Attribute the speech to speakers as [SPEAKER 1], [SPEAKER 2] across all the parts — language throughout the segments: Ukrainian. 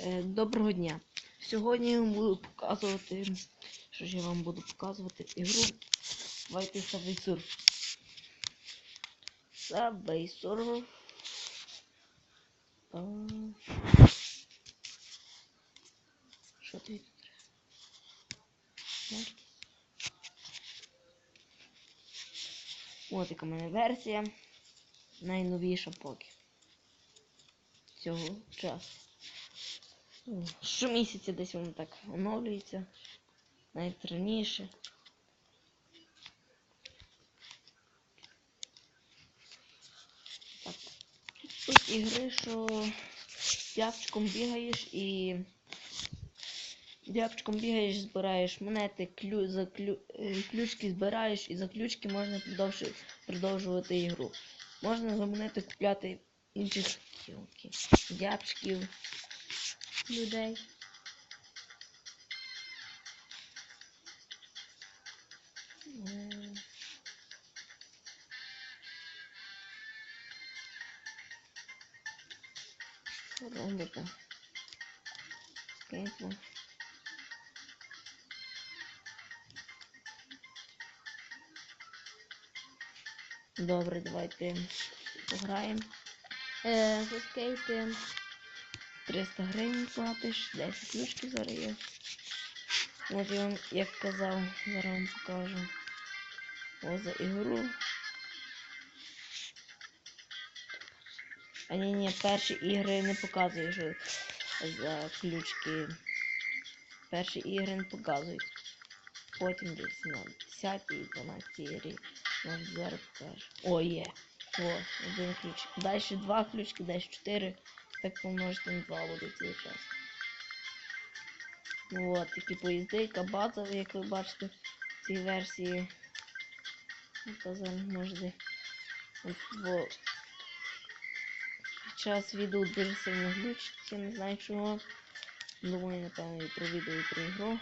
[SPEAKER 1] Е, Доброго дня. Сьогодні я вам буду показувати. Що ж я вам буду показувати ігру Давайте Subway Surf. Subway Surf. Що ти тут треба? Ось в мене версія. Найновіша поки. Цього часу. Щомісяця десь воно так оновлюється. Навіть раніше. Так. Тут ігри, що дябчиком бігаєш і дябчиком бігаєш, збираєш монети, клю... за клю... е, ключки збираєш і за ключки можна продовжу... продовжувати ігру. Можна за монети купляти інших дябчиків, людей. Що робите? Скейтло. Добре, давайте пограємо. Е, за скейти 300 гривень платиш, 10 ключків зараз є. От я вам, як казав, зараз вам покажу. Ось за ігру. А ні, ні, перші ігри не показує, що за ключки. Перші ігри не показують. Потім десь на 10 і 12 ігрі. Може зараз покажу. О, є. О, один ключик. Далі два ключки, далі чотири. Так помножити на два буде цей час. Ну от, такі поїзди, яка база, як ви бачите, в цій версії. Яка зараз. От, бо час відео дуже сильно глючить, я не знаю чого. Думаю, напевно, і про відео, і про ігру.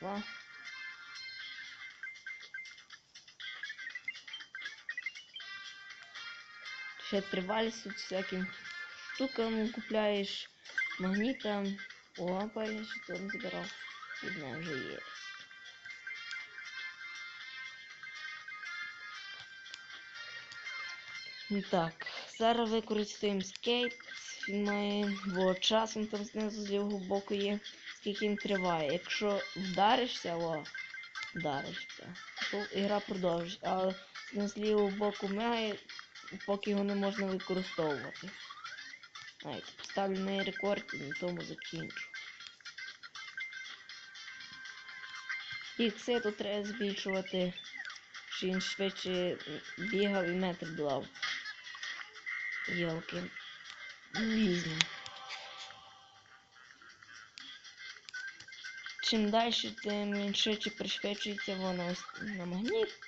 [SPEAKER 1] Два. Ще тривалість тут всяким штукам купляєш, магнітам. О, пані, що там збирав. Видно, вже є. Ну так, зараз використаємо скейт. Він має, бо часом там знизу з лівого боку є, скільки він триває. Якщо вдаришся, о, вдаришся, то ігра продовжить. Але з лівого боку має, поки його не можна використовувати. Навіть поставлю на рекорд і на тому закінчу. Ікси тут треба збільшувати, щоб він швидше бігав і метр долав. Йолки. Візьму. Чим далі, тим він швидше пришвидшується воно на магніт.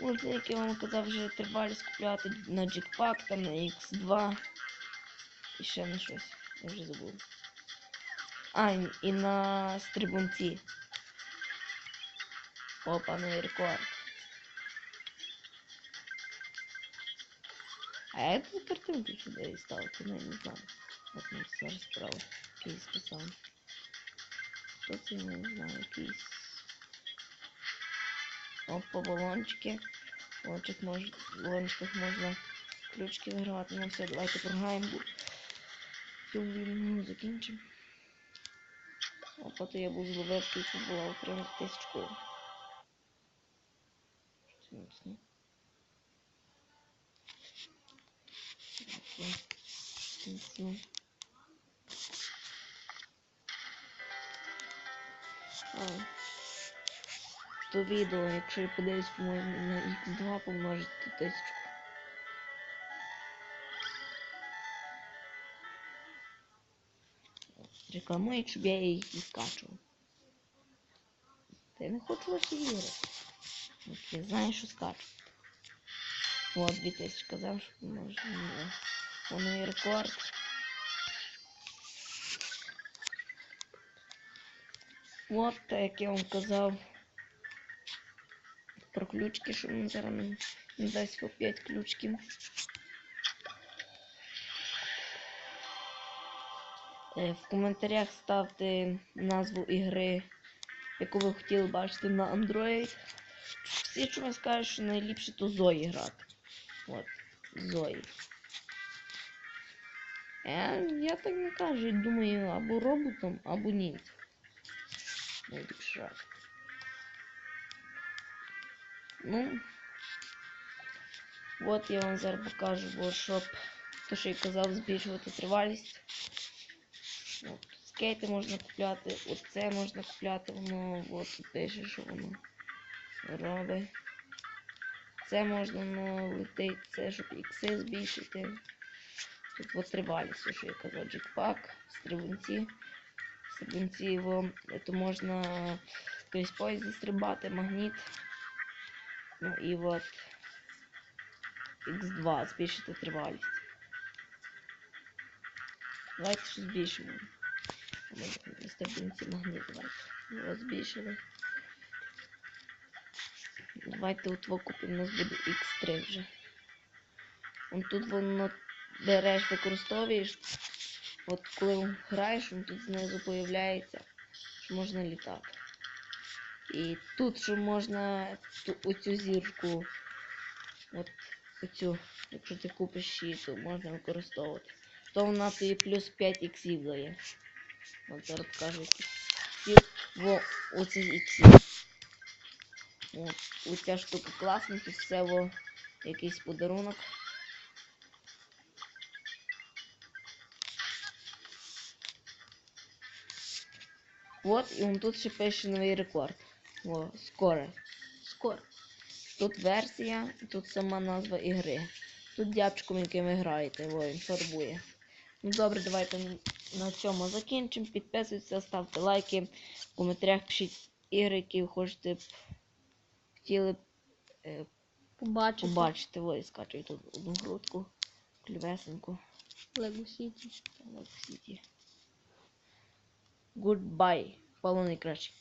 [SPEAKER 1] Можна, як я вам казав, вже тривалість купляти на джекпак, там на X2. І ще на щось. Я вже забув. А, і- на стрибунці. Опа, на рекорд. А я тут картинку сюди ставити, ну, я не знаю. От ми зараз справа. Якийсь писав. Хто це я не знаю, якийсь. Опа, балончики. В балончиках можна ключки вигравати. Ну все, давайте програємо. Цю вільну закінчимо. Опа, то я був зловив, скільки була отримати тисячку. Що це міцно? Окей. Міцно. А. То відео, якщо я подивлюсь, по-моєму, на X2 помножити тисячку. Рекламують, щоб я і скачував. Та я не хочу ваші ігри. От я знаю, що скачу. От 2000 казав, що може не. Воно і рекорд. От, так як я вам казав. Про ключки, що він зараз не дасть по 5 ключків. В коментарях ставте назву ігри, яку ви хотіли бачити на Android. Всі чомусь скажуть, що найліпше то Зої грати. От, Зої. Е, я так не кажу, думаю, або роботом, або ні. Найліпше грати. Ну. От я вам зараз покажу, бо щоб, то що я казав, збільшувати тривалість. От, скейти можна купляти, оце можна купляти, воно от пише, що воно робить. Це можна воно летить, це щоб ікси збільшити. Тут от тривалість, що я казав, джекпак, стрибунці. Стрибунці його, то можна крізь поїзд стрибати, магніт. Ну і от X2 збільшити тривалість. Давайте збільшимо. Може, стрибунці магніт давайте. Збільшили. Давайте от викупимо, у нас буде X3 вже. Он тут воно береш, використовуєш. От коли граєш, він тут знизу появляється, що можна літати. І тут що можна оцю зірку, от оцю, якщо ти купиш її, то можна використовувати. То вона тобі плюс 5 іксів дає. От іксів. Во, оце іксів. От, оця штука класна, тут все во якийсь подарунок. От, і он тут ще пише новий рекорд. О, скоро. Скоро. Тут версія, тут сама назва ігри. Тут дядчиком, яким ви граєте, о, він фарбує. Ну добре, давайте на цьому закінчимо. Підписуйтесь, ставте лайки. В коментарях пишіть ігри, які хочете б хотіли б е,
[SPEAKER 2] Побачити.
[SPEAKER 1] побачити. Ой, скачую тут одну грудку. Клювесеньку.
[SPEAKER 2] Лего Сіті.
[SPEAKER 1] Love City. Goodbye. Павло найкращий.